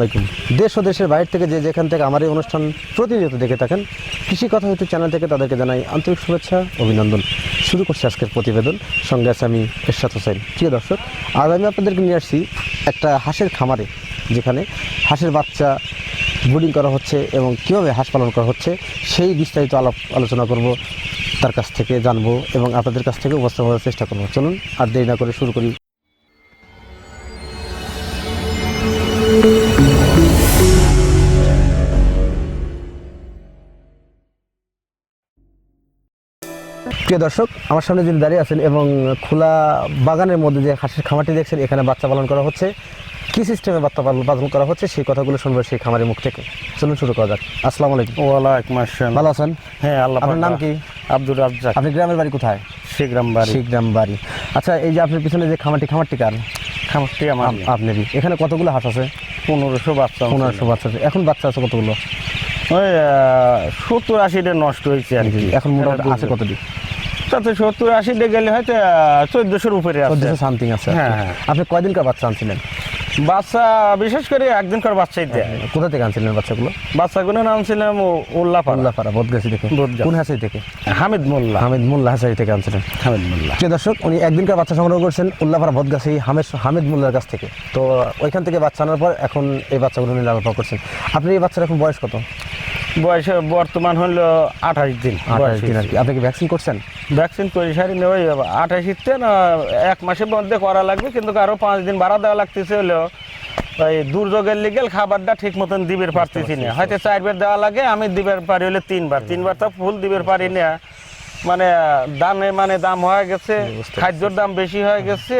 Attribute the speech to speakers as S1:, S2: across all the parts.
S1: আলাইকুম। দেশ ও দেশের বাইরে থেকে যে যেখান থেকে আমার এই অনুষ্ঠান প্রতিনিয়ত দেখে থাকেন, কৃষি কথা ইউটিউব চ্যানেল থেকে তাদেরকে জানাই আন্তরিক শুভেচ্ছা, অভিনন্দন। শুরু করছি আজকের প্রতিবেদন। সঙ্গে আছে আমি এরশাদ হোসেন। প্রিয় দর্শক, আজ আমি আপনাদেরকে নিয়ে আসছি একটা হাঁসের খামারে, যেখানে হাঁসের বাচ্চা ব্রুডিং করা হচ্ছে এবং কীভাবে হাঁস পালন করা হচ্ছে সেই বিস্তারিত আলাপ আলোচনা করব, তার কাছ থেকে জানব এবং আপনাদের কাছ থেকে উপস্থাপন করার চেষ্টা করব। চলুন, আর দেরি না করে শুরু করি। প্রিয় দর্শক আমার সামনে যিনি দাঁড়িয়ে আছেন এবং খোলা বাগানের মধ্যে যে হাঁসের খামারটি দেখছেন এখানে বাচ্চা পালন করা হচ্ছে। কি সিস্টেমে বাচ্চা পালন পালন করা হচ্ছে সেই কথাগুলো শুনব সেই খামারের মুখ থেকে। চলুন শুরু করা যাক। আসসালামু আলাইকুম।
S2: ওয়ালাইকুম আসসালাম।
S1: ভালো আছেন?
S2: হ্যাঁ আল্লাহ
S1: আপনার নাম কি?
S2: আব্দুর রাজ্জাক।
S1: আপনি গ্রামের বাড়ি কোথায়?
S2: শিগ্রাম বাড়ি।
S1: শিখগ্রাম বাড়ি। আচ্ছা এই যে আপনার পিছনে যে খামারটি খামারটি কার?
S2: খামারটি আমার
S1: আপ- আপনারই এখানে কতগুলো হাঁস আছে?
S2: পনেরোশো বাচ্চা
S1: পনেরোশো বাচ্চা আছে। এখন বাচ্চা আছে কতগুলো?
S2: ওই সত্তর আশিটা নষ্ট হয়েছে আর কি।
S1: এখন মোটামুটি আছে কতটি?
S2: তাতে সত্তর আশিটা গেলে হয়তো চোদ্দশোর উপরে
S1: চোদ্দশো সামথিং আছে।
S2: হ্যাঁ, হ্যাঁ।
S1: আপনি কয়দিনকার বাচ্চা আনছিলেন?
S2: বাচ্চা বিশেষ করে একদিনকার বাচ্চাই দেয়।
S1: কোথা থেকে আনছিলেন বাচ্চাগুলো?
S2: বাচ্চাগুলোর নাম ছিলাম উল্লাপাড়া।
S1: মোল্লাপাড়া বদগাছি থেকে। কোন হাসাই থেকে?
S2: হামিদ মোল্লা।
S1: হামিদ মোল্লা হাসাই থেকে আনছিলেন।
S2: হামিদ মোল্লা।
S1: প্রিয় দর্শক উনি একদিনকার বাচ্চা সংগ্রহ করছেন উল্লাপাড়া বদগাছি হামেদ হামিদ মোল্লার কাছ থেকে। তো ওইখান থেকে বাচ্চা আনার পর এখন এই বাচ্চাগুলো উনি লালন করছেন। আপনি এই বাচ্চার এখন বয়স কত?
S2: বয়স বর্তমান হলো আঠাশ দিন
S1: আঠাশ দিন আর কি। আপনি কি ভ্যাকসিন করছেন?
S2: ভ্যাকসিন করে সারি ওই আঠাশিতে না এক মাসের মধ্যে করা লাগবে কিন্তু আরও পাঁচ দিন বাড়া দেওয়া লাগতেছে হলেও ওই দুর্যোগের লিগেল খাবারটা ঠিক মতন দিবের পারতেছি না। হয়তো চারবার দেওয়া লাগে আমি দিবের পারি হলে তিনবার। তিনবার তো ফুল দিবের পারি না। মানে দামে মানে দাম হয়ে গেছে খাদ্যর দাম বেশি হয়ে গেছে।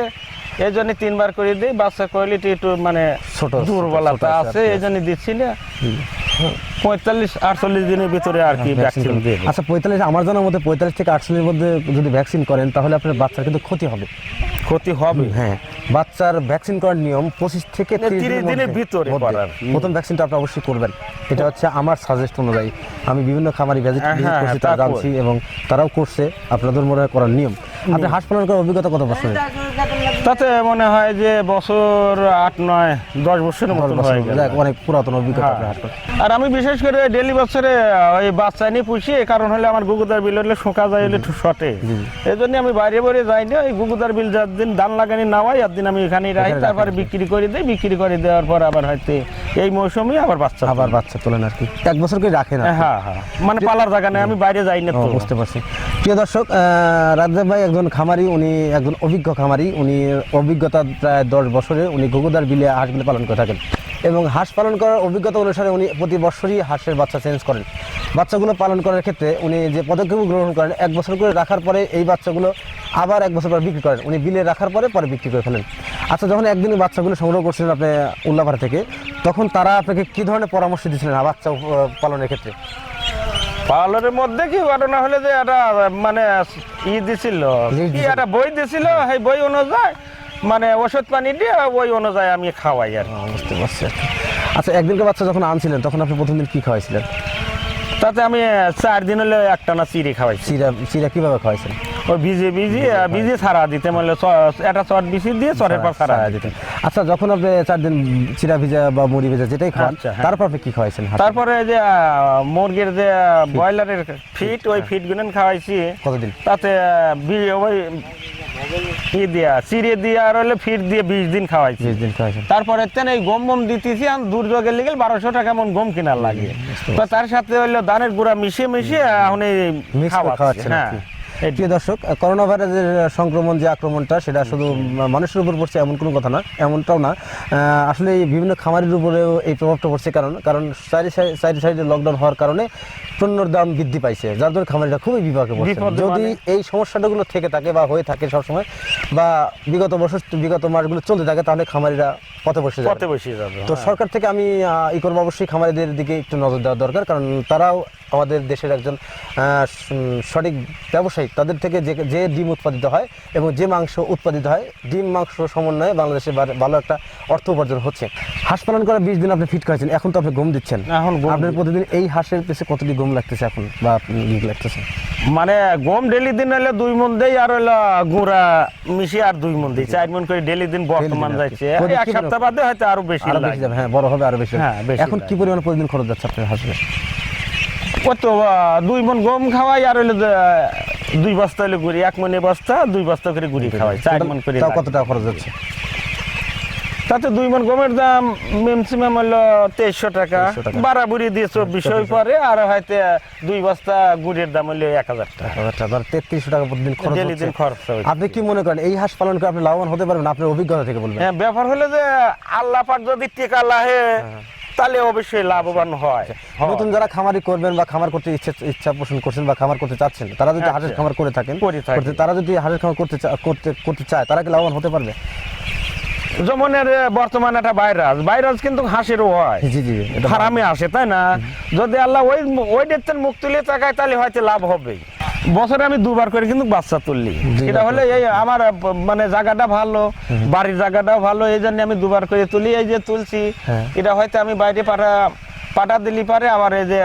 S2: এই জন্য তিনবার করে দিই বাচ্চা কোয়ালিটি একটু মানে
S1: ছোট,
S2: দুর্বলতা
S1: আছে।
S2: এই জন্য দিচ্ছি না। পঁয়তাল্লিশ আটচল্লিশ দিনের ভিতরে আর কি
S1: ভ্যাকসিন
S2: দিয়ে
S1: আচ্ছা পঁয়তাল্লিশ আমার জানার মধ্যে পঁয়তাল্লিশ থেকে আটচল্লিশের মধ্যে যদি ভ্যাকসিন করেন তাহলে আপনার বাচ্চার কিন্তু ক্ষতি হবে।
S2: ক্ষতি হবে?
S1: হ্যাঁ বাচ্চার ভ্যাকসিন করার নিয়ম পঁচিশ থেকে
S2: না,
S1: 30
S2: 30
S1: দিনের
S2: ভিতরে।
S1: প্রথম ভ্যাকসিনটা আপনি অবশ্যই করবেন। এটা হচ্ছে আমার সাজেস্ট অনুযায়ী। আমি বিভিন্ন খামারি ভিজিট
S2: হ্যাঁ, হ্যাঁ,
S1: করছি তারা জানছি এবং তারাও করছে। আপনাদের মনে হয় করার নিয়ম। আপনি হাঁস পালন করার অভিজ্ঞতা কত বছরের
S2: তাতে মনে হয় যে বছর আট নয় দশ বছরের হয়ে গেল।
S1: অনেক পুরাতন অভিজ্ঞতা
S2: হ্যাঁ। আর আমি বিশেষ করে ডেলি বছরে ওই বাচ্চা নিয়ে পুষি এই কারণ হলে আমার গুগুদার বিল হলে শোকা যায় হলে একটু শর্টে এই জন্য আমি বাইরে বাইরে যাই না ওই গুগুদার বিল যার দিন ধান লাগানি নামাই আর দিন আমি এখানেই রাখি তারপরে বিক্রি করে দিই বিক্রি করে দেওয়ার পর আবার হয়তো এই মৌসুমে আবার বাচ্চা
S1: আবার বাচ্চা তোলেন আর কি। এক বছর করে রাখেন আর কি।
S2: হ্যাঁ হ্যাঁ মানে পালার জায়গা নেই আমি বাইরে যাই না তো।
S1: বুঝতে পারছি। প্রিয় দর্শক রাজ্জাক ভাই একজন খামারি, উনি একজন অভিজ্ঞ খামারি। উনি অভিজ্ঞতা প্রায় দশ বছরে উনি ঘুঘুদার বিলে হাঁস বিলে পালন করে থাকেন এবং হাঁস পালন করার অভিজ্ঞতা অনুসারে উনি প্রতি বছরই হাঁসের বাচ্চা চেঞ্জ করেন। বাচ্চাগুলো পালন করার ক্ষেত্রে উনি যে পদক্ষেপ গ্রহণ করেন, এক বছর করে রাখার পরে এই বাচ্চাগুলো আবার এক বছর পর বিক্রি করেন। উনি বিলে রাখার পরে পরে বিক্রি করে ফেলেন। আচ্ছা যখন একদিন বাচ্চাগুলো সংগ্রহ করছিলেন আপনি উল্লাপাড়া থেকে, তখন তারা আপনাকে কী ধরনের পরামর্শ দিয়েছিলেন বাচ্চা পালনের ক্ষেত্রে?
S2: পার্লারের মধ্যে কি ঘটনা হলে যে একটা মানে ই দিছিল? কি। একটা বই দিছিল? সেই বই অনুযায়ী মানে ওষুধ পানি দিয়ে ওই অনুযায়ী আমি খাওয়াই আর
S1: বুঝতে পারছি। আচ্ছা একদিনকে বাচ্চা যখন আনছিলেন তখন আপনি প্রথম দিন কি খাওয়াইছিলেন?
S2: তাতে আমি চার দিন হলে একটা না চিড়ি খাওয়াই
S1: চিরা চিরা কীভাবে খাওয়াইছেন?
S2: ওই ছাড়া দিতে মানে একটা চট বিচি দিয়ে চটের পর
S1: সারা দিতেন আচ্ছা যখন আপনি চার দিন চিরা ভিজা বা মুড়ি ভিজা যেটাই খান
S2: আচ্ছা, হ্যাঁ।
S1: তারপর আপনি কি খাওয়াইছেন
S2: তারপরে যে মুরগির যে ব্রয়লারের ফিট ওই ফিট গুনেন খাওয়াইছি।
S1: কতদিন?
S2: তাতে ওই ই দিয়া চিড়ে দিয়ে আর হলে ফিট দিয়ে বিশ দিন খাওয়াইছি।
S1: বিশ দিন খাওয়াইছেন।
S2: তারপরে তেন এই গম গম দিতেছি আর দুর্যোগের লিগে বারোশো টাকা মন গম কেনার লাগে। তো তার সাথে হইল ধানের গুঁড়া মিশিয়ে মিশিয়ে এখন এই
S1: আর
S2: হ্যাঁ।
S1: প্রিয় দর্শক করোনা ভাইরাসের সংক্রমণ যে আক্রমণটা সেটা শুধু মানুষের উপর পড়ছে এমন কোনো কথা না এমনটাও না। আসলে বিভিন্ন খামারের উপরেও এই প্রভাবটা পড়ছে কারণ কারণ চারি চারি সাইডে লকডাউন হওয়ার কারণে পণ্যর দাম বৃদ্ধি পাইছে যার জন্য খামারিরা খুবই বিপাকে পড়ছে। যদি
S2: মানে-
S1: এই সমস্যাগুলো থেকে থাকে বা হয়ে থাকে সবসময় বা বিগত বছর বিগত মাসগুলো চলতে থাকে তাহলে খামারিরা পথে বসে যাবে।
S2: বসে যাবে
S1: তো
S2: হ্যাঁ।
S1: সরকার থেকে আমি ই করব অবশ্যই খামারিদের দিকে একটু নজর দেওয়া দরকার কারণ তারাও আমাদের দেশের একজন সঠিক ব্যবসায়ী তাদের থেকে যে যে ডিম উৎপাদিত হয় এবং যে মাংস উৎপাদিত হয় ডিম মাংস সমন্বয়ে বাংলাদেশে ভালো একটা অর্থ উপার্জন হচ্ছে। হাঁস পালন করে বিশ দিন আপনি ফিট করেছেন এখন তো আপনি গম দিচ্ছেন।
S2: এখন
S1: আপনার প্রতিদিন এই হাঁসের পেছে কতটি গম লাগতেছে এখন বা লাগতেছে?
S2: মানে গম ডেলি দিন হলে দুই মন দেই আর হলো গুঁড়া মিশিয়ে আর দুই মন দিই। চার মন করে ডেলি দিন বর্তমান। যাচ্ছে। এক বাচ্চা বাদে হয়তো আরও বেশি আরও
S1: বেশি যাবে হ্যাঁ বড় হবে আরও বেশি।
S2: হ্যাঁ, বেশি
S1: এখন কি। পরিমাণ প্রতিদিন খরচ যাচ্ছে আপনার হাঁসের?
S2: কত দুই মন গম খাওয়াই আর হইল যে, দুই বস্তা হলে গুড়ি এক মনে বস্তা দুই বস্তা করে গুড়ি খাওয়াই চার মন করে
S1: কত টাকা খরচ যাচ্ছে
S2: তাতে দুই মন গমের দাম ম্যাক্সিমাম হলো তেইশশো টাকা।
S1: 2300 টাকা।
S2: বাড়াবুড়ি দিয়ে চব্বিশশো পরে আর হয়তো দুই বস্তা গুড়ের দাম হলো এক হাজার টাকা।
S1: হাজার তেত্রিশশো টাকা প্রতিদিন খরচ
S2: দিন খরচ হচ্ছে।
S1: আপনি কি মনে করেন এই হাঁস পালন করে আপনি লাভবান হতে পারবেন আপনার অভিজ্ঞতা থেকে বলবেন।
S2: হ্যাঁ ব্যাপার হলো যে আল্লাহ পাক যদি টিকা লাহে তাহলে অবশ্যই লাভবান হয়। হয়।
S1: নতুন যারা খামারি করবেন বা খামার করতে ইচ্ছা ইচ্ছা পোষণ করছেন বা খামার করতে চাচ্ছেন তারা যদি
S2: আচ্ছা।
S1: হাঁসের খামার করে থাকেন করতে- তারা যদি হাঁসের খামার করতে করতে করতে চায় তারা কি লাভবান হতে পারবে?
S2: যেমন বর্তমানে একটা ভাইরাস। ভাইরাস কিন্তু হাঁসেরও হয়।
S1: জি জি এটা
S2: ফার্মে আসে তাই না? যদি আল্লাহ ওই ওই ডেটের মুখ তুলে তাকায় তাহলে হয়তো লাভ হবে বছরে আমি দুবার করে কিন্তু বাচ্চা তুললি এটা হলে এই আমার মানে জায়গাটা ভালো বাড়ির জায়গাটাও ভালো এই জন্য আমি দুবার করে তুলি এই যে তুলছি
S1: হ্যাঁ।
S2: এটা হয়তো আমি বাইরে পাঠা পাঠা দিলি পারে আবার এই যে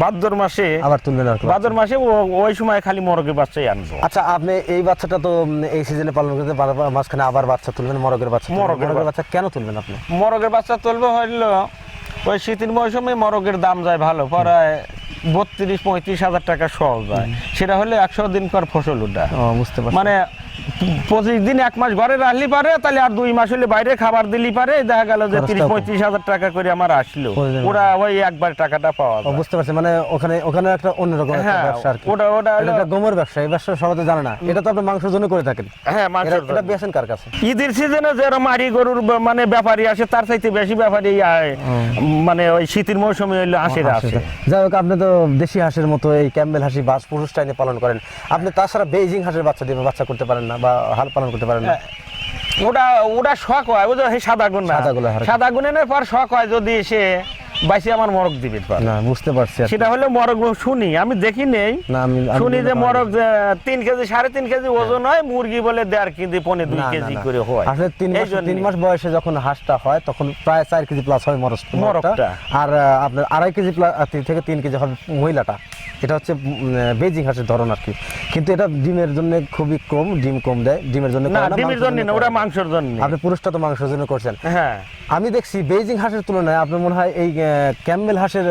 S2: ভাদ্র মাসে
S1: আবার তুলবেন।
S2: ভাদ্র মাসে ওই সময় খালি মরগে বাচ্চাই আনব
S1: আচ্ছা আপনি এই বাচ্চাটা তো এই সিজনে পালন করতে মাঝখানে আবার বাচ্চা তুলবেন মরগের বাচ্চা।
S2: মরগের
S1: মরগের বাচ্চা কেন তুলবেন আপনি
S2: মরগের বাচ্চা তুলবে হইল ওই শীতের মৌসুমে মরগের দাম যায় ভালো প্রায় বত্রিশ পঁয়ত্রিশ হাজার টাকা সহজ যায় সেটা হলে একশো দিন পর ফসল ওটা।
S1: বুঝতে পারছি।
S2: মানে পঁচিশ দিন এক মাস ঘরে রাখলি পারে তাহলে আর দুই মাস হলে বাইরে খাবার দিলি পারে। দেখা গেল যে তিরিশ পঁয়ত্রিশ হাজার টাকা করে আমার আসলো। ওরা ওই একবার টাকাটা পাওয়া যায়।
S1: বুঝতে পারছি মানে ওখানে ওখানে একটা অন্যরকম
S2: হ্যাঁ
S1: ব্যবসা আর
S2: ওটা ওটা
S1: এটা একটা গোমর ব্যবসা এই ব্যবসা সবাই জানে না। এটা তো আপনি মাংসের জন্য করে থাকেন।
S2: হ্যাঁ মাংসের
S1: এটা বেছেন কার কাছে?
S2: ঈদের সিজনে যেরকম মারি গরুর মানে ব্যাপারী আসে তার চাইতে বেশি ব্যাপারী আয় মানে ওই শীতের মৌসুমে হইলে হাঁসের আসে।
S1: যাই হোক আপনি তো দেশি হাঁসের মতো এই ক্যাম্বেল হাঁসি বাস পুরুষ টাইনে পালন করেন। আপনি তাছাড়া বেইজিং হাঁসের বাচ্চা দিয়ে বাচ্চা করতে পারেন না। বা হাল পালন করতে পারেন না।
S2: ওটা ওটা শখ হয় বুঝলো সেই সাদা গুণ না।
S1: সাদা
S2: গুণের পর শখ হয় যদি সে বাইসে আমার মরক দিবে পারে।
S1: না বুঝতে পারছি
S2: সেটা হলে মরক শুনি আমি দেখি নেই।
S1: না
S2: শুনি যে মরক তিন কেজি সাড়ে তিন কেজি ওজন হয় মুরগি বলে দেড় কেজি পনে দুই
S1: না, না,
S2: কেজি করে হয়।
S1: আসলে তিন মাস। তিন মাস বয়সে যখন হাঁসটা হয় তখন প্রায় চার কেজি প্লাস হয়
S2: মরকটা।
S1: মরকটা। আর আপনার আড়াই কেজি প্লাস থেকে তিন কেজি হবে মহিলাটা। এটা হচ্ছে বেজিং হাঁসের ধরন আর কি। কিন্তু এটা ডিমের জন্য খুবই কম ডিম কম দেয় ডিমের জন্য
S2: ডিমের জন্য না ওটা মাংসের জন্য।
S1: আপনি পুরুষটা তো মাংসের জন্য করছেন।
S2: হ্যাঁ।
S1: আমি দেখছি বেজিং হাঁসের তুলনায় আপনার মনে হয় এই ক্যাম্বেল হাঁসের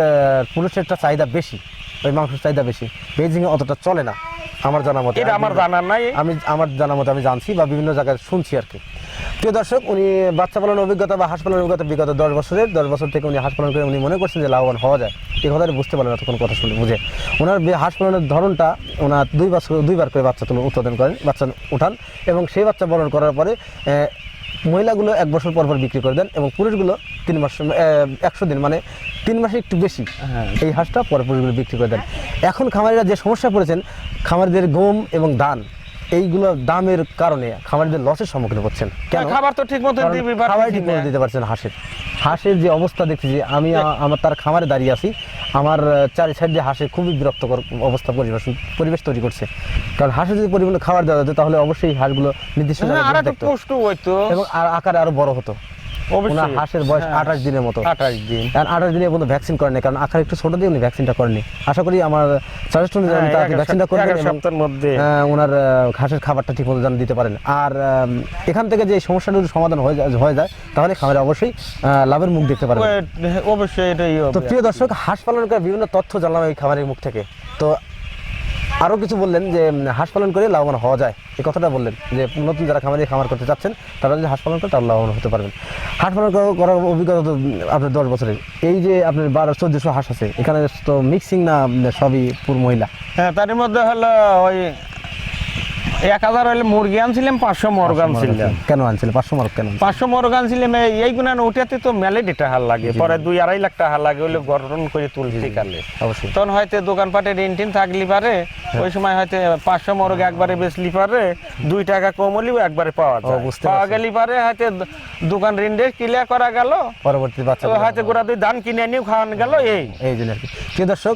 S1: পুরুষেরটা চাহিদা বেশি ওই মাংসের চাহিদা বেশি। বেইজিং এ অতটা চলে না আমার জানা মতে।
S2: এটা আমার জানা নাই।
S1: আমি আমার জানা মতে আমি জানছি বা বিভিন্ন জায়গায় শুনছি আর কি। প্রিয় দর্শক উনি বাচ্চা পালনের অভিজ্ঞতা বা হাঁস পালনের অভিজ্ঞতা বিগত দশ বছরের দশ বছর থেকে উনি হাঁস পালন করে উনি মনে করছেন যে লাভবান হওয়া যায়। এই কথাটা বুঝতে পারলেন না তখন কথা শুনে বুঝে। ওনার বে- হাঁস পালনের ধরনটা ওনার দুই বছর দুইবার করে বাচ্চা তুলে উৎপাদন করেন বাচ্চা উঠান এবং সেই বাচ্চা বরণ করার পরে মহিলাগুলো এক বছর পর পর বিক্রি করে দেন এবং পুরুষগুলো তিন মাস একশো দিন মানে তিন মাসে একটু বেশি
S2: হ্যাঁ।
S1: এই হাঁসটা পরে পুরুষগুলো বিক্রি করে দেন। এখন খামারিরা যে সমস্যা পড়েছেন খামারিদের গম এবং ধান এইগুলো দামের কারণে খামারিদের লসের সম্মুখীন হচ্ছেন। কেন?
S2: খাবার তো ঠিক মতো
S1: খাবার ঠিক মতো দিতে পারছেন হাঁসের। হাঁসের যে অবস্থা দেখছি যে আমি আমার তার খামারে দাঁড়িয়ে আছি আমার চারি সাইড দিয়ে হাঁসে খুবই বিরক্তকর অবস্থা পরিবেশ পরিবেশ তৈরি করছে। কারণ হাঁসের যদি পরিমাণে খাবার দেওয়া যেত তাহলে অবশ্যই হাঁসগুলো নির্দিষ্ট। এবং আর আকারে আরও বড় হতো। ওনার হাঁসের বয়স
S2: হ্যাঁ।
S1: আঠাশ দিনের মতো।
S2: আঠাশ দিন।
S1: আর আঠাশ দিনে পর্যন্ত ভ্যাকসিন করেনি কারণ আকার একটু ছোট দিয়ে উনি ভ্যাকসিনটা করেনি আশা করি আমার সাজেস্ট অনুযায়ী
S2: হ্যাঁ,
S1: ভ্যাকসিনটা করবেন
S2: সপ্তাহের মধ্যে।
S1: ওনার ঘাসের খাবারটা ঠিক মতো যেন দিতে পারেন। আর এখান থেকে যে সমস্যাটা যদি সমাধান হয়ে যায় হয়ে যায় তাহলে খামারে অবশ্যই লাভের মুখ দেখতে পারবেন।
S2: অবশ্যই এটাই
S1: তো প্রিয় দর্শক হাঁস পালন করে বিভিন্ন তথ্য জানলাম এই খামারের মুখ থেকে। তো আরও কিছু বললেন যে হাঁস পালন করে লাভবান হওয়া যায়। এই কথাটা বললেন যে, নতুন যারা খামারি খামার করতে চাচ্ছেন, তারা যদি হাঁস পালন করে, তারা লাভবান হতে পারবেন। হাঁস পালন করার অভিজ্ঞতা তো আপনার দশ বছরের। এই যে আপনার বারো, চোদ্দশো হাঁস আছে, এখানে তো মিক্সিং না সবই পুর মহিলা।
S2: হ্যাঁ তার মধ্যে হলো ওই এক হাজার হলে মুরগি আনছিলাম পাঁচশো মরগ আনছিলাম।
S1: কেন আনছিলেন? পাঁচশো মার্ক কেন
S2: পাঁচশো মরগ আনছিলাম এই- গুণান উঠাতে তো মেলেডি টাকা লাগে পরে দুই আড়াই লাখ টাকা লাগে হলে গঠন করে তুলছি কালে।
S1: অবশ্যই।
S2: তখন হয়তো দোকানপাটে ঋণ টিন থাকলি পারে
S1: হ্যাঁ।
S2: ওই সময় হয়তো পাঁচশো মরগ একবারে বেচলি পারে দুই টাকা কম হলেও একবারে পাওয়া যায়। পাওয়া। গেলি পারে হয়তো দোকান ঋণ দিয়ে ক্লিয়ার করা গেল
S1: পরবর্তী বাচ্চা
S2: হয়তো গোড়া দুই ধান কিনে নিয়েও খাওয়ানো গেল এই।
S1: এই জন্য আর কি। দর্শক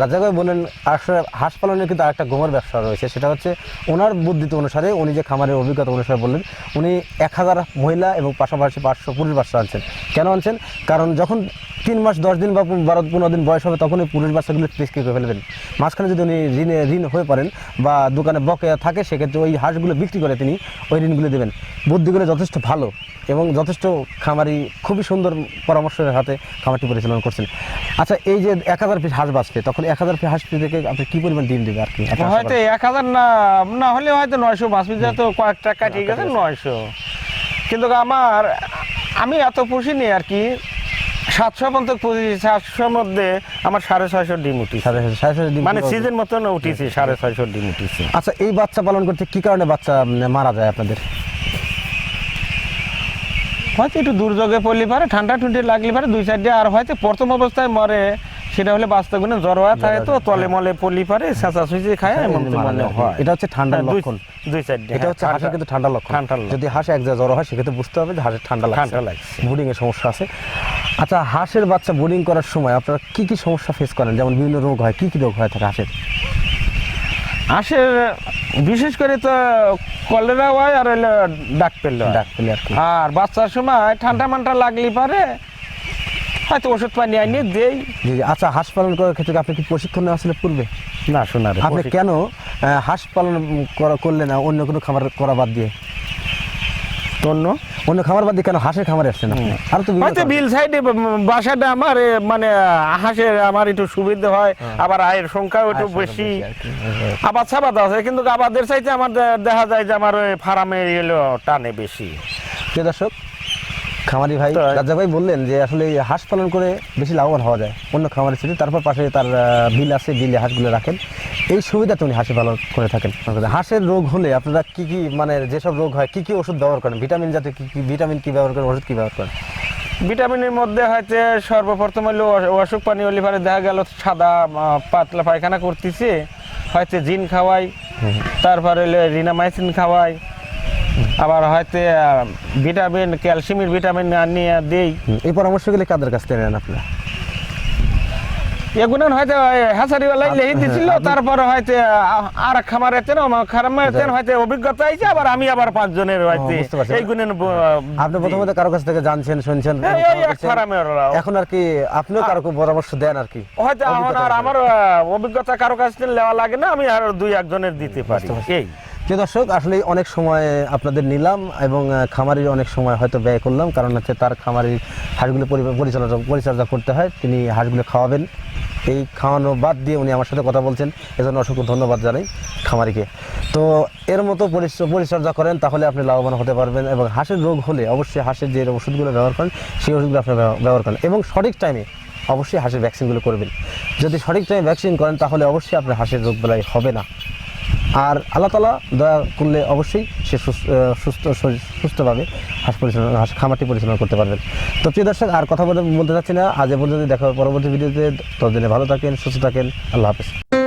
S1: রাজা ভাই বলেন আসলে হাঁস পালনের কিন্তু আরেকটা গোমর ব্যবসা রয়েছে। সেটা হচ্ছে ওনার বুদ্ধিতে অনুসারে উনি যে খামারের অভিজ্ঞতা অনুসারে বললেন, উনি এক হাজার মহিলা এবং পাশাপাশি পাঁচশো পুরুষ বাচ্চা আনছেন। কেন আনছেন? কারণ যখন তিন মাস, দশ দিন বা বারো, পনেরো দিন বয়স হবে তখন ওই পুরুষ বাচ্চাগুলো টেস্টকে করে ফেলবেন। মাঝখানে যদি উনি ঋণে, ঋণ হয়ে পড়েন বা দোকানে বকেয়া থাকে, সেক্ষেত্রে ওই হাঁসগুলো বিক্রি করে তিনি ওই ঋণগুলো দেবেন। বুদ্ধিগুলো যথেষ্ট ভালো এবং যথেষ্ট খামারি খুবই সুন্দর পরামর্শের হাতে খামারটি পরিচালনা করছেন। আচ্ছা এই যে এক হাজার পিস হাঁস বাঁচবে, তখন এক হাজার হাঁস থেকে আপনি কি পরিমাণ ডিম দেবে আর কি?
S2: হয়তো এক হাজার না না হলে হয়তো নয়শো তো কয়েকটা কাটিয়ে গেছে নয়শো। কিন্তু আমার আমি এত পুষিনি আর কি সাতশো পর্যন্ত পুষিছি সাতশোর মধ্যে আমার সাড়ে ছয়শো ডিম উঠেছে।
S1: সাড়ে ডিম
S2: মানে। সিজন মতন উঠেছে সাড়ে ছয়শো ডিম উঠেছে।
S1: আচ্ছা এই বাচ্চা পালন করতে কি কারণে বাচ্চা মারা যায় আপনাদের?
S2: হয়তো একটু দুর্যোগে পড়লে পারে ঠান্ডা ঠুন্ডি লাগলে পারে দুই সাইডে আর হয়তো প্রথম অবস্থায় মরে সেটা হলে জ্বর থাকে তো তলে মলে পড়লি পারে চেঁচা খায় এমন তো মনে হয়।
S1: এটা হচ্ছে ঠান্ডার
S2: হ্যাঁ,
S1: লক্ষণ।
S2: দুই সাইডে
S1: এটা হচ্ছে হাঁসের কিন্তু ঠান্ডা লক্ষণ। যদি হাঁস এক জায়গায় জ্বর হয় সেক্ষেত্রে বুঝতে হবে যে হাঁসের ঠান্ডা লাগছে।
S2: ঠান্ডা লাগছে।
S1: ব্রুডিং এর সমস্যা আছে। আচ্ছা হাঁসের বাচ্চা ব্রুডিং করার সময় আপনারা কি কি সমস্যা ফেস করেন? যেমন বিভিন্ন রোগ হয় কি কি রোগ হয় থাকে হাঁসের?
S2: হাঁসের বিশেষ করে তো কলেরা হয় আর ডাক পেলে
S1: ডাক পেলে আর
S2: বাচ্চার সময় ঠান্ডা মান্ডা লাগলে পারে হয়তো ওষুধ পানি আনিয়ে দেই।
S1: জি। আচ্ছা হাঁস পালন করার ক্ষেত্রে আপনি কি প্রশিক্ষণ নেওয়া ছিল পূর্বে?
S2: না শোনা রে
S1: আপনি কেন হাঁস পালন করা- করলেন না অন্য কোনো খাবার করা বাদ দিয়ে? অন্য? খাবার বাদ দিয়ে কেন হাঁসের খামারে আসছেন আপনি? আর তো
S2: হয়তো বিল সাইডে বাসাটা আমার মানে হাঁসের আমার একটু সুবিধা হয় আবার আয়ের সংখ্যাও একটু বেশি। আবার সাবাদ আছে কিন্তু আবাদের চাইতে আমার দেখা যায় যে আমার ওই ফার্মে এলো টানে বেশি।
S1: দর্শক খামারি ভাই রাজা ভাই বললেন যে আসলে এই হাঁস পালন করে বেশি লাভবান হওয়া যায় অন্য খামারের সাথে। তারপর পাশে তার বিল আছে বিলে হাঁসগুলো রাখেন। এই সুবিধাতে উনি হাঁসে পালন করে থাকেন। হাঁসের রোগ হলে আপনারা কি কি মানে যেসব রোগ হয় কি কি ওষুধ ব্যবহার করেন? ভিটামিন জাতীয় কি কি ভিটামিন কি ব্যবহার করেন ওষুধ কি ব্যবহার করেন?
S2: ভিটামিনের মধ্যে হয়তো সর্বপ্রথম হলো অস- অসুখ পানি হলে পরে দেখা গেল সাদা পাতলা পায়খানা করতেছে হয়তো জিন খাওয়াই তারপরে রিনামাইসিন খাওয়াই আবার হয়তো ভিটামিন ক্যালসিয়ামের ভিটামিন নিয়ে দেই।
S1: এই পরামর্শগুলি কাদের কাছ থেকে নেন আপনারা
S2: হয়তো হাসারিওয়ালাই লেহি দিছিল তারপরে হয়তো আর খামার এতেন আমার খামার এতেন হয়তো অভিজ্ঞতা আবার আমি আবার পাঁচজনের হয়তো এই গুণের
S1: আপনি প্রথমত কারও কাছ থেকে জানছেন শুনছেন এখন আর কি আপনিও কারও পরামর্শ দেন আর কি?
S2: হয়তো এখন আর আমার অভিজ্ঞতা কারও কাছ থেকে নেওয়া লাগে না আমি আর দুই একজনের দিতে পারি। এই।
S1: প্রিয় দর্শক আসলে অনেক সময় আপনাদের নিলাম এবং খামারির অনেক সময় হয়তো ব্যয় করলাম। কারণ হচ্ছে তার খামারির হাঁসগুলো পরি- পরিচর্যা করতে হয়, তিনি হাঁসগুলো খাওয়াবেন। এই খাওয়ানো বাদ দিয়ে উনি আমার সাথে কথা বলছেন। এজন্য অসংখ্য ধন্যবাদ জানাই খামারিকে। তো এর মতো পরিচ- পরিচর্যা করেন, তাহলে আপনি লাভবান হতে পারবেন এবং হাঁসের রোগ হলে অবশ্যই হাঁসের যে ওষুধগুলো ব্যবহার করেন, সেই ওষুধগুলো আপনি ব্যবহার করেন। এবং সঠিক টাইমে অবশ্যই হাঁসের ভ্যাকসিনগুলো করবেন। যদি সঠিক টাইমে ভ্যাকসিন করেন, তাহলে অবশ্যই আপনার হাঁসের রোগ বেলায় হবে না। আর আল্লাহ তালা দয়া করলে অবশ্যই সে সুস- সুস্থ সুস্থভাবে হাঁস পরিচালনা, হাঁস খামারটি পরিচালনা করতে পারবেন। তো প্রিয় দর্শক, আর কথা বলতে চাচ্ছি না। আজ পর্যন্ত দেখা পরবর্তী ভিডিওতে। ততদিনে ভালো থাকেন, সুস্থ থাকেন। আল্লাহ হাফেজ।